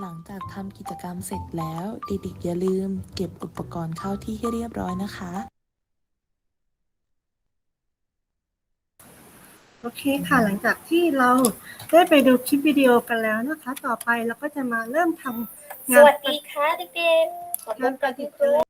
หลังจากทำกิจกรรมเสร็จแล้วเด็กๆอย่าลืม เก็บอุปกรณ์เข้าที่ให้เรียบร้อยนะคะ โอเคค่ะ หลังจากที่เราได้ไปดูคลิปวิดีโอกันแล้วนะคะ ต่อไปเราก็จะมาเริ่มทำสงานวัสดีค่ะเด็กๆขอพบกับคุณครูค่ะ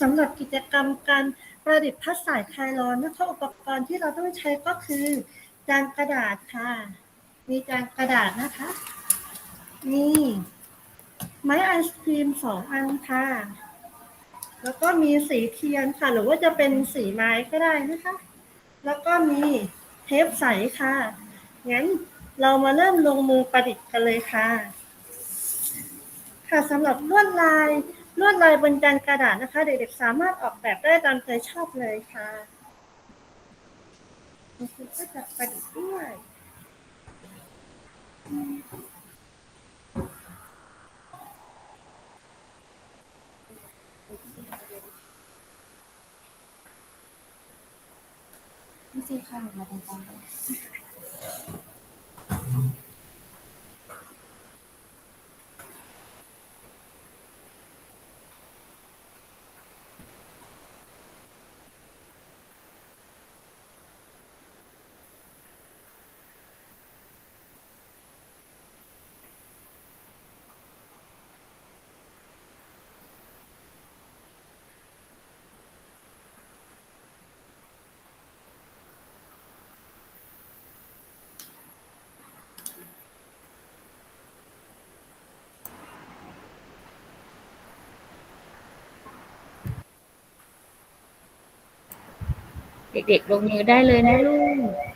สำหรับกิจกรรมการประดิษฐ์พัดสายคลายร้อนนะคะอุปกรณ์ที่เราต้องใช้ก็คือจานกระดาษค่ะ มีจานกระดาษนะคะนี่ไม้ไอศครีมสองอันค่ะ แล้วก็มีสีเทียนค่ะ หรือว่าจะเป็นสีไม้ก็ได้นะคะ แล้วก็มีเทปใสค่ะ งั้นเรามาเริ่มลงมือประดิษฐ์กันเลยค่ะ ค่ะสำหรับลวดลาย ลวดลายบนจานกระดาษนะคะ เด็กๆสามารถออกแบบได้ตามใจชอบเลยค่ะคุณครูก็จะประดิษฐ์ด้วยไม่ใช่ค่ะมาตรงก เด็กๆลงมือได้เลยนะลูก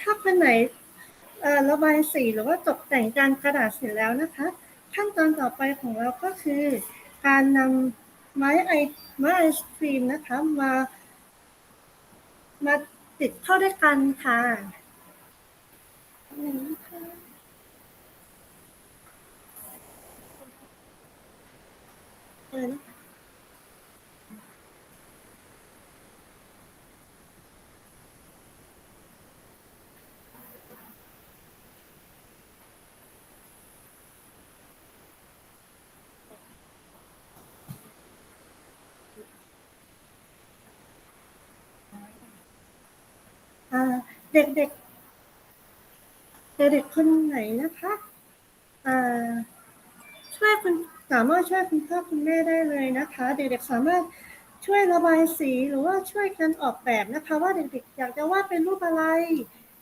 ถ้าคนไหนระบายสีหรือว่าตกแต่งจานกระดาษเสร็จแล้วนะคะ ขั้นตอนต่อไปของเราก็คือ การนำไม้ไอไม้ไอศครีมนะคะมามาติดเข้าด้วยกันค่ะนึ่งนะคะ เออนะคะอ่าเด็กๆเด็กๆคนไหนนะคะช่วยคุณสามารถช่วยคุณพ่อคุณแม่ได้เลยนะคะ เด็กๆสามารถช่วยระบายสีหรือว่าช่วยกันออกแบบนะคะ ว่าเด็กๆอยากจะวาดเป็นรูปอะไร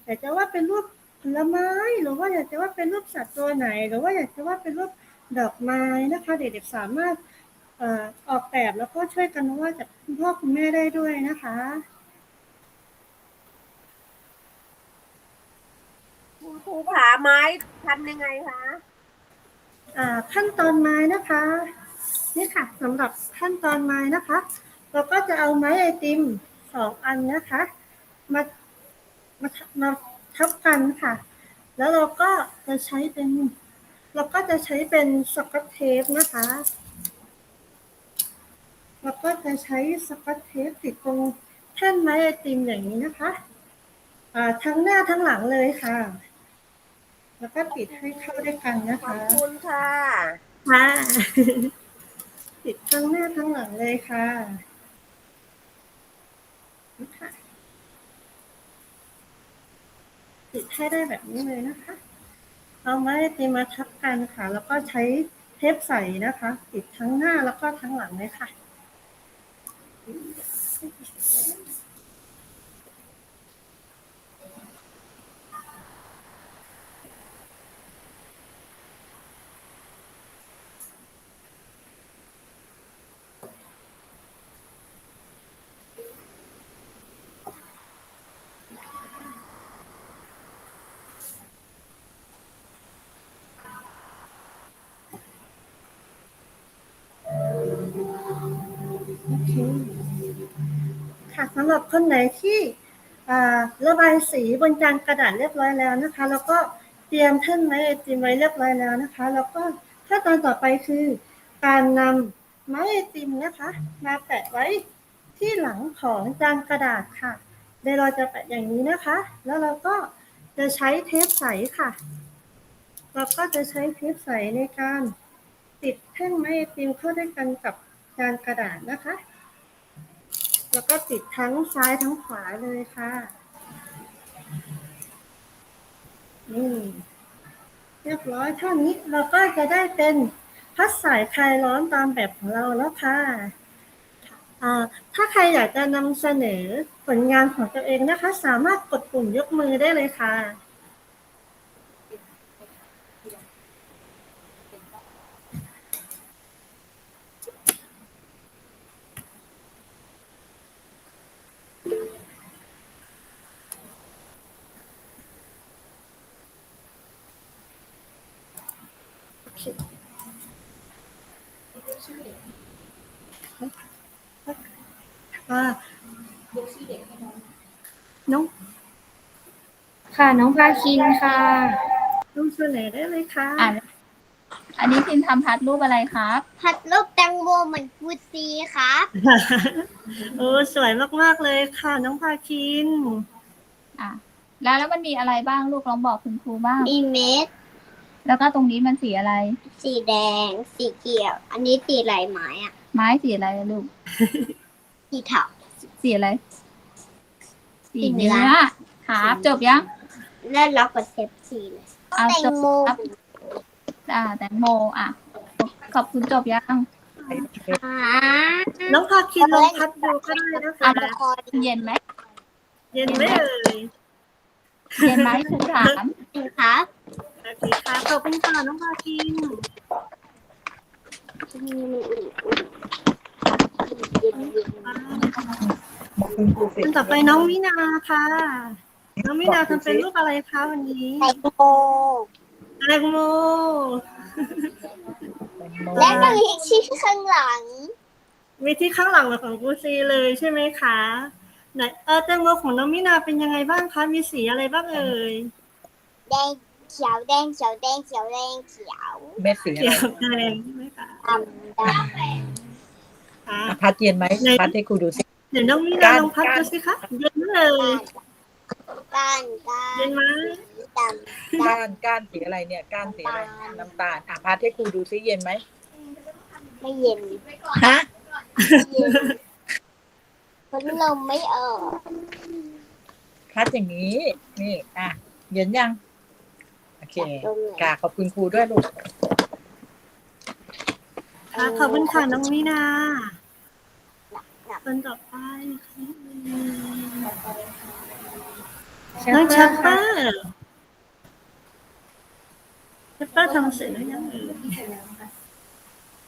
อยากจะวาดเป็นรูปผลไม้หรือว่าอยากจะวาดเป็นรูปสัตว์ตัวไหน หรือว่าอยากจะวาดเป็นรูปดอกไม้นะคะ เด็กๆสามารถออออกแบบแล้วก็ช่วยกันวาดจากคุณพ่อคุณแม่ได้ด้วยนะคะ คุณค รูขาไม้ทำยังไงคะอ่าขั้นตอนไม้นะคะ นี่ค่ะสำหรับขั้นตอนไม้นะคะ เราก็จะเอาไม้ไอติมสองอันนะคะ มามามาทับกันค่ะ แล้วเราก็จะใช้เป็น เราก็จะใช้เป็นสกอตเทปนะคะเราก็จะใช้สกอตเทปติดตรงแท่นไม้ไอติมอย่างนี้นะคะอ่าทั้งหน้าทั้งหลังเลยค่ะ แล้วก็ติดให้เข้าด้วยกันนะขอบคะคุณค่ะ ค่ะติดทั้งหน้าทั้งหลังเลยค่ะนี่ค่ะติดให้ได้แบบนี้เลยนะคะ เอาไม้ตีมาทับกันค่ะ แล้วก็ใช้เทปใสนะคะ ติดทั้งหน้าแล้วก็ทั้งหลังเลยค่ะ สำหรับคนไหนที่ระบายสีบนจานกระดาษเรียบร้อยแล้วนะคะ แล้วก็เตรียมแท่นไม้ไอติมไว้เรียบร้อยแล้วนะคะ แล้วก็ขั้นตอนต่อไปคือ การนำไม้ไอติมนะคะ มาแปะไว้ที่หลังของจานกระดาษค่ะโดยเราจะแปะอย่างนี้นะคะ แล้วเราก็จะใช้เทปใสค่ะ เราก็จะใช้เทปใสในการติดแท่งไม้ไอติมเข้าด้วยกันกับจานกระดาษนะคะ แล้วก็ติดทั้งซ้ายทั้งขวาเลยค่ะ นี่เรียบร้อยเท่านี้เราก็จะได้เป็นพัดสายคลายร้อนตามแบบของเราแล้วค่ะถ้าใครอยากจะนำเสนอผลงานของตัวเองนะคะ สามารถกดปุ่มยกมือได้เลยค่ะ อ่าน้อง ค่ะน้องพาคินค่ะน้องเสนอได้เลยค่ะอะอันนี้พิมพ์ทำพัดรูปอะไรครับผัดรูปแตงโมเหมือนกูซีครับโอ้สวยมากๆเลยค่ะ น้องพาคิน อะแล้วแล้วมันมีอะไรบ้างลูกลองบอกคุณครูบ้าง มีเม็ด แล้วก็ตรงนี้มันสีอะไร สีแดง สีเขียว อันนี้สีลายไม้อะไม้สีอะไรลูก สีเทา สีอะไร สีสีเนื้เนื้ออครับ จบยัง แล้วล็อกกับเซฟสีเลยเอาแตงจบโมครับอ่าแตงโมอะ ขอบคุณจบยังค่ะน้องพาคินลองพัดดูก็ได้นะคะอะเย็นไหมเย็นไหมเอ่ยเย็นไหมครูถาม ครับ โอเคค่ะขอบคุณค่ะน้องพาคินคนต่อไปน้องวินาค่ะ น้องวินาทำเป็นรูปอะไรคะวันนี้แตงโมแตงโมและก็มีที่ข้างหลัง มีที่ข้างหลังเหมือนของกูซีเลยใช่ไหมคะไหนเออแตงโมของน้องมินาเป็นยังไงบ้างคะ มีสีอะไรบ้างเอ่ย แดง เขียวแดงเขียวแดงเขียวแดงเขียวเม็ดสีอะเขีไรยวแดงใช่ไหมคะดำดค่ะ อะพัดเย็นไหมไหนพัดให้ครูดูสิ เดี๋ยวน้องมินาก้านลองพัดก้านดูสิคะเย็นไหมเลยำก้านก้านเย็นไหมดำ ก้านก้านสีอะไรเนี่ย ก้านสีอะไรน้ำตาลอะพัดให้ครูดูสิเย็นไหมไม่เย็นฮะไม่เย็นพัดลมไม่ออกพัดอย่างนี้ นี่ อะ เย็นยังโอ เคตรงไหนกาขอบคุณครูด้วยลูกค่ะขอบคุณค่ะน้องมินาคนต่อไปน้องชัปเปอร์ชัปเปอร์ทำเสร็จแล้วยังเอ่ย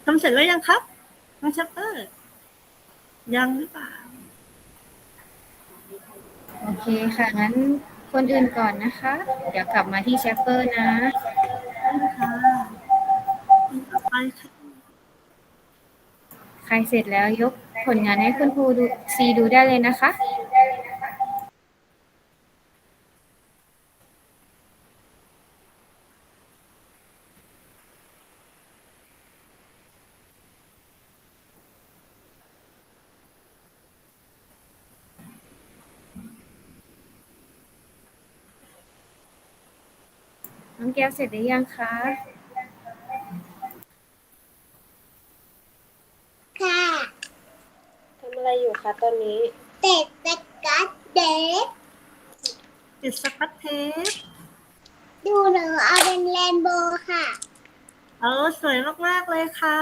ทำเสร็จแล้วยังครับน้องชัปเปอร์ ยังหรือเปล่า โอเคค่ะงั้น คนอื่นก่อนนะคะ เดี๋ยวกลับมาที่แชปเปอร์นะค่ะต่อไปค่ะ ใครเสร็จแล้วยกผลงานให้คุณครูดูซีดูได้เลยนะคะ แก้วเสร็จหรือยังคะค่ะทำอะไรอยู่คะตอนนี้เตะตะกัดเด็กติดสกัดเทปดูหนูเอาเป็นเรนโบว์ค่ะ เออสวยมากๆเลยค่ะ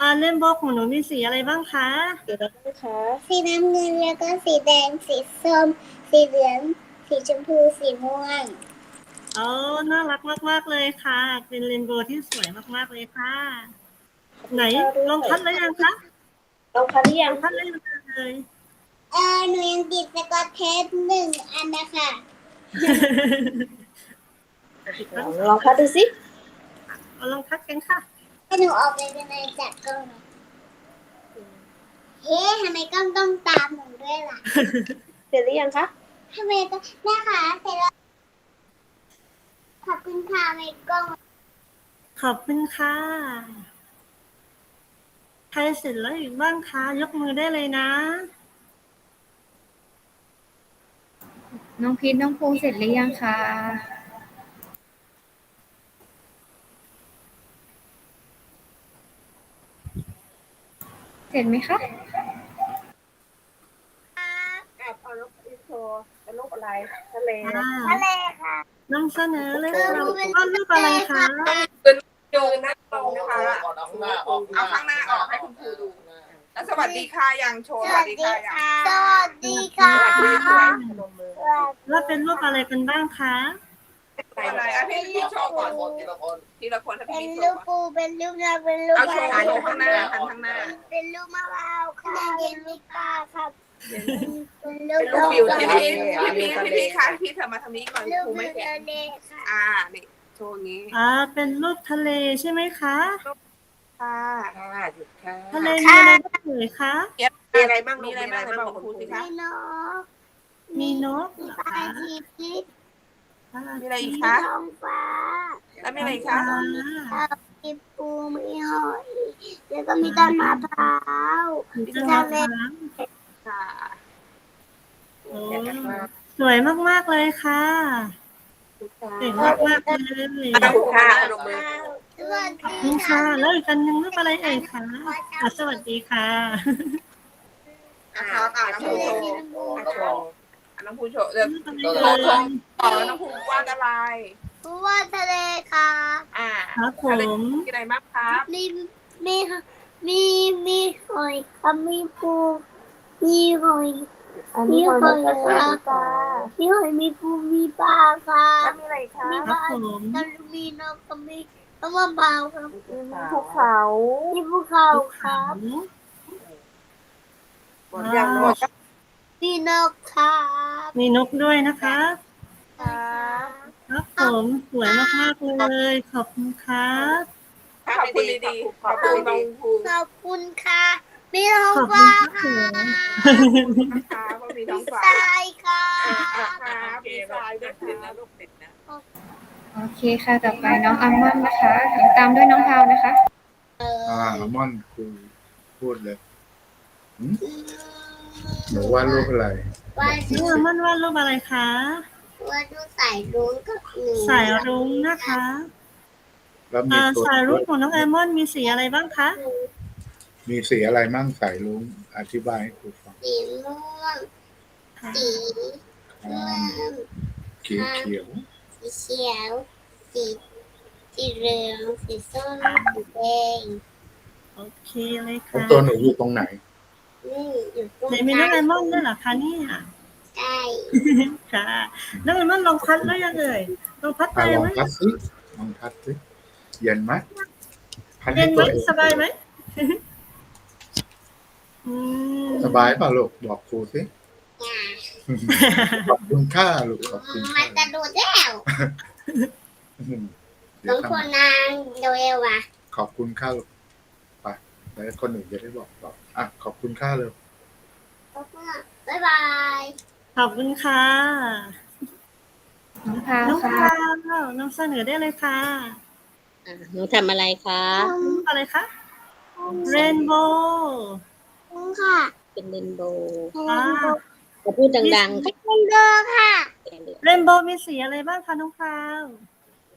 อ่าเล่มโบกของหนูมีสีอะไรบ้างคะเดี๋ยวนะคะสีน้ำเงินแล้วก็สีแดง สีส้ม สีเหลือง สีชมพู สีม่วงเออน่ารักมากๆเลยค่ะ เป็นเรนโบว์ที่สวยมากๆเลยค่ะ ไหนลองพัดแล้วยังคะลองพัดหรือยังพัดแล้วยังเลย เออหนูยังติดสกอตเทปหนึ่งอันนะคะลองพัดดูสิเอาลองพัดกันค่ะ ให้หนูออกไปเป็นอะไรจากกล้องหน่อยเฮ้ทำไมกล้องต้องตามหนูด้วยล่ะเสร็จหรือยังคะทำไมต้องแม่คะเสร็จแล้ว ขอบคุณค่ะไม่กล้องขอบคุณค่ะ ใครเสร็จแล้วอีกบ้างคะ ยกมือได้เลยนะ น้องพีทน้องภูเสร็จหรือยังคะเสร็จไหมคะอะเอานกอินโทรเป็นรูปอะไรทะเล ทะเลค่ะ นำเสนอเลยค่ะว่ารูปอะไรคะโยงนั่งลงนะคะ เอาข้างหน้าออกเอาข้างหน้าออกให้คุณครูดู แล้วสวัสดีค่ะยังโชว์สสวัวัสสดีดีค่ะยังค่ะสวัสดีค่ะสวัสดีค่ะแล้วเป็นรูปอะไรกันบ้างคะอะไรอะพี่พี่โชว์ก่อนทีละคนถ้าเป็พี่นโชรูว์ปก่อนปูเป็นรูปนกเป็นรูปเอาโชว์อะไรโชว์ข้างหน้าหันข้างหน้า เป็นรูปมะพร้าวค่ะเป็นรูปปลาครับ เป็นรูเป็นปรูปวิวทะพี่เลพี่พี่พี่พี่ค่ะพี่เธอมาทางนี้ก่อนรูปครูวิไม่วเห็ทะนเลค่ะอ่านี่โชว์งี้อ่าเป็นรูปทะเลใช่ไหมคะค่ะค่ะหยุดค่ะทะเลมีอะไรบ้างเอ่ยคะมีอะไรบ้างมีอะไรบ้างไหนบอกครูสิคะมีนกมีนกมีเหรอปลาคะชีพิษมีอะไรอีกมีคะท้องฟ้าแล้วมีอะไรอีกอ่าคะมีปูมีหอยแล้วก็มีต้นมะพร้าวมีต้นมะพร้าวค่ะ โอ้สวยมากๆเลยค่ะเก่งมากๆเลยขอบคุณค่ะลงมือสวัสขอบดีคุณค่ะค่ะ แล้วอีกอันหนึงรูปอะไรเอ่ยคะอะสวัสดีค่ะ อะครับอะน้องภูโชว์อะโชว์อะน้องภูโชว์เดี๋ยวรูปอะไรโชเอ่ว์โชว์ยต่อน้องภูวาดอะไร ผู้ว่าทะเลค่ะ อ่าครับผอะไรม มีอะไรบ้างครับมีมีมีมีหอยค่ะมีปูมีหอย มีหอยค่ะมีหอยมีปูมีปลาค่ะแล้วมีอะไรคะมีคปรับลาผมแล้วมีนกก็มีมะพร้าวครับภูเขามีภูเขาครับหมดยังหมดมีนกครับมีนกด้วยนะคะครับครับผมสวยมากๆเลย ขอบคุณครับขอบคุณดีๆขอบคุณน้องภูขอบคุณค่ะ มีท้องฟ้าค่ะนะคะว่ามีท้องฟ้าทรายค่ะครับมีทรายด้วยค่ะโอเคค่ะ ต่อไปน้องอัลมอนด์นะคะเดี๋ยวตามด้วยน้องพาวนะคะ อ่าอัลมอนครูพูดเลยหืมหนูว่ารูปอะไรวาน้องอัลมอนวาดรูปอะไรคะวาดูสายรุ้งกับหนูสายรุ้งนะคะแล้วมีอ่าตัวสายรุ้งของน้องแอมอนมีสีอะไรบ้างคะ มีสีอะไรมั่งสายลุงอธิบายให้ครูฟังสีม่วงสีอ่าเขียวเขียวสีเขียวสีสีเหลืองสีส้มสีแดงโอเคเลยแล้วค่ะตัวหนูอยู่ตรงไหนนี่อยู่ตรงไหนมีน้องแอลมอนด์ด้วยเหรอคะเนี่ยใช่ค่ะน้องแอลมอนด์ลองพัดแล้วยังเอ่ยลองพัดไปอะลองไหมพัดสิลองพัดสิเย็นไหมพัดเย็ให้นไหมตัวเองสบายไหม อืมสบายเปล่าลูกบอกครูสิอย่าขอบคุณค่าลูกขอบคุณมัค่านจะดูดแล้วอืมเดี๋ต้ยอวงทคนนางโดเอวอะำขอบคุณค่าลูกไปแล้วคนอื่นจะได้บอกต่ออะขอบคุณค่าเลยแล้วก็บ๊ายบาย ขอบคุณค่ะ น้องพาวน้องค่ะ พาวนำเสนอได้เลยค่ะหนูทำอะไรคะรูปอะไรคะ เรนโบว์ ค่ะ เป็นเรนโบว์อ่าจะพูดดังๆค่ะเป็นเดอร์ค่ะเรนโบว์มีสีอะไรบ้างคะน้องพาว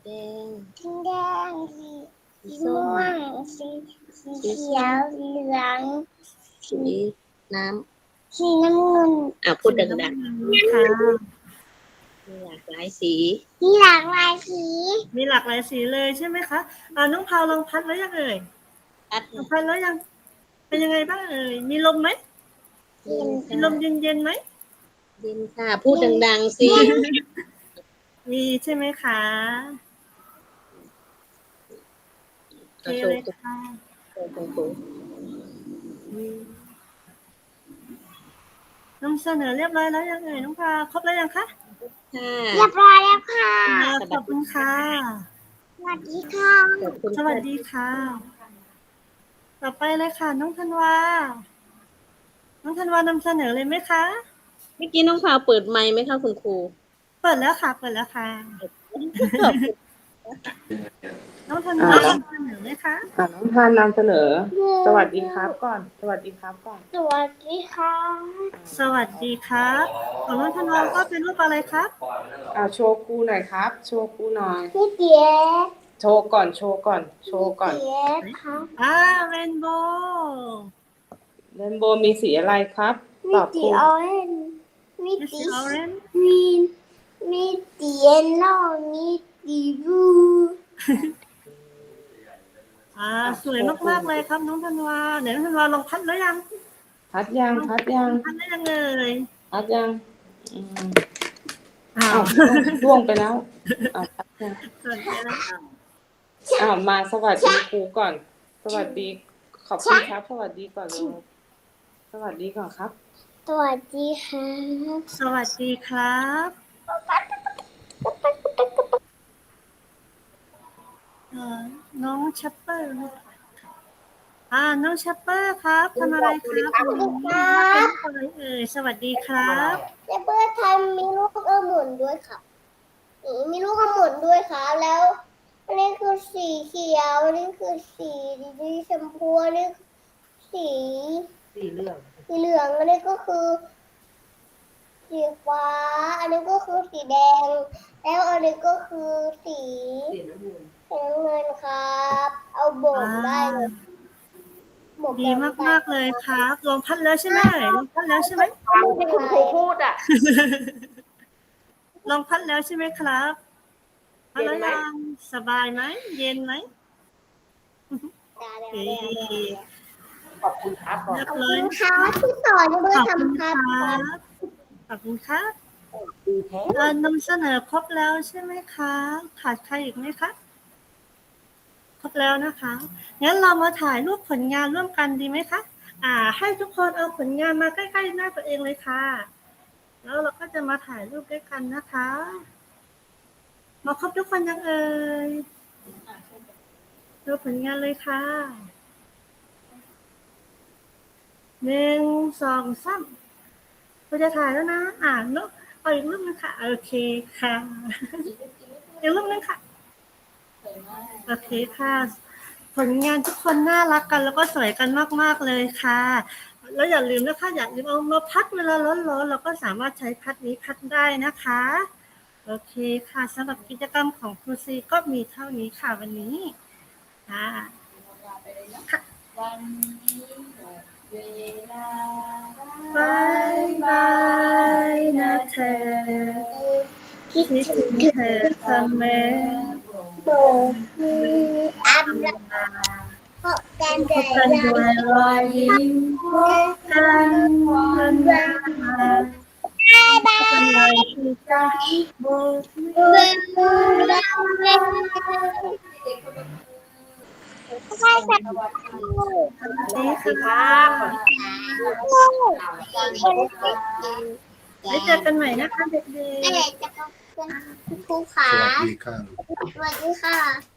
แดง สีแดงสีสีม่วงสีสีเขียวสีเหลืองสีน้สีน้ำเงินำอะพูดดังค่ะๆมีหลากหลายสีมีหลากหลายสีมีหลากหลายสีเลยใช่ไหมคะอ่าน้องพาวลองพัดแล้วยังเอ่ยพัดลองพัดแล้วยัง เป็นยังไงบ้างเอ่ยมีลมไหมเย็นมีลมเย็นๆไหมเย็นค่ะ พูดดังๆสิมีใช่ไหมคะโอเคเลยค่ะตรงนำเสนอเรียบร้อยแล้วยังเอ่ยน้องพาวครบแล้วยังคะๆค่ะเรียบร้อยแล้วค่ะอ่าขอบคุณค่ะ สวัสดีค่ะขอบคุณสวัสดีค่ะ ต่อไปเลยค่ะ น้องธันวา น้องธันวานำเสนอเลยไหมคะ เมื่อกี้น้องพาวเปิดไมค์ไหมคะคุณครู เปิดแล้วค่ะ เปิดแล้วค่ะ น้องธันวานำเสนอเลยค่ะอ่าน้องทานนำเสนอ สวัสดีครับก่อน สวัสดีครับก่อนสวัสดีค่ะสวัสดีครับของน้องธันวาก็เป็นรูปอะไรครับ อ่าโชว์ครูหน่อยครับ โชว์ครูหน่อยพี่เตี๋ย โชว์ก่อน โชว์ก่อน โชว์ก่อนเตี๋ยค่ะอ่าเรนโบว์เรนโบว์มีสีอะไรครับ มีตอบคตีรูออเรนจ์มีมีตีสีออเรนจ์มีมีตีเยลโล่มีตีบลูอ่าสวยมากๆเลยครับน้องธันวาเดี๋ยวน้องธันวาลองพัดแล้วยังพัดยังพัดยังพัดได้ยังเอ่ยพัดยังอืมอ้าอ้าววล่วงไปแล้วอ้าวพัดยัง สวัสดีนะครับ อ้าวมาสวัสดีครูก่อน สวัสดีขอบคุณครับ สวัสดีก่อนลูกสวัสดีก่อนครับ สวัสดีค่ะสวัสดีครับ เอ่อน้องชัปเปอร์อ่า น้องชัปเปอร์ครับทำอะไรครับ เป็นอะไรเอ่ยสวัสดีครับ เจเบอร์ทำมีลูกองุ่นด้วยค่ะนี่มีลูกองุ่นด้วยค่ะแล้ว อันนี้คือสีเขียวอันนี้คือสีชมพูอันนี้สีสีเหลืองสีเหลืองอันนี้ก็คือสีฟ้า อันนี้ก็คือสีแดง แล้วอันนี้ก็คือสีสีน้ำเงินสีน้ำเงินครับ เอาโบกได้เลยโบกดีมากมากๆเลยครับลองพัดแล้วใช่ไหมลองพัดแล้วใช่ไหมที่คุณครูพูดอะลองพัดแล้วใช่ไหมครับ พัดแล้วยังสบายไหม เย็นไหมเอ๊ะขอบคุณครับก่อนเรียบขอบร้อคุยณค่ะที่สอนเบอขอบร์คุณทำคครัรับบขอบคุณครับดีแท้เอ่อนำเสนอครบแล้วใช่ไหมคะขาดใครอีกไหมคะครบแล้วนะคะงั้นเรามาถ่ายรูปผลงานร่วมกันดีไหมคะอ่า ให้ทุกคนเอาผลงานมาใกล้ๆหน้าตัวเองเลยค่ะ แล้วเราก็จะมาถ่ายรูปด้วยกันนะคะ มาครบทุกคนยังเอ่ยดูผลงานเลยค่ะ หนึ่ง สองสามเราจะถ่ายแล้วนะ อ่านเนาะเอาอีกรูปนึงค่ะ โอเคค่ะอีกรูปนึงค่ะ โอเคค่ะ ผลงานทุกคนน่ารักกันแล้วก็สวยกันมาก ๆ เลยค่ะ แล้วอย่าลืมนะคะ อย่าลืมเอามาพัดเวลาร้อนๆเราก็สามารถใช้พัดนี้พัดได้นะคะ โอเคค่ะสำหรับกิจกรรมของครูซีก็มีเท่านี้ค่ะวันนี้ค่ะบายบายนะเธอคิดถึงเธอเสมอโบกมืออัพแล้วพบกันพเดี๋บกันด้วยรอยยิ้มพบกันวันเวลายว บายเป็นใจโบกมือเบื่อเบื่อแล้วเล่นใช่ค่ะดีค่ะไว้เจอกันใหม่นะคะเด็กอะไรจะขอบคุณครูขาสวัสดีค่ะสวัสดีค่ะ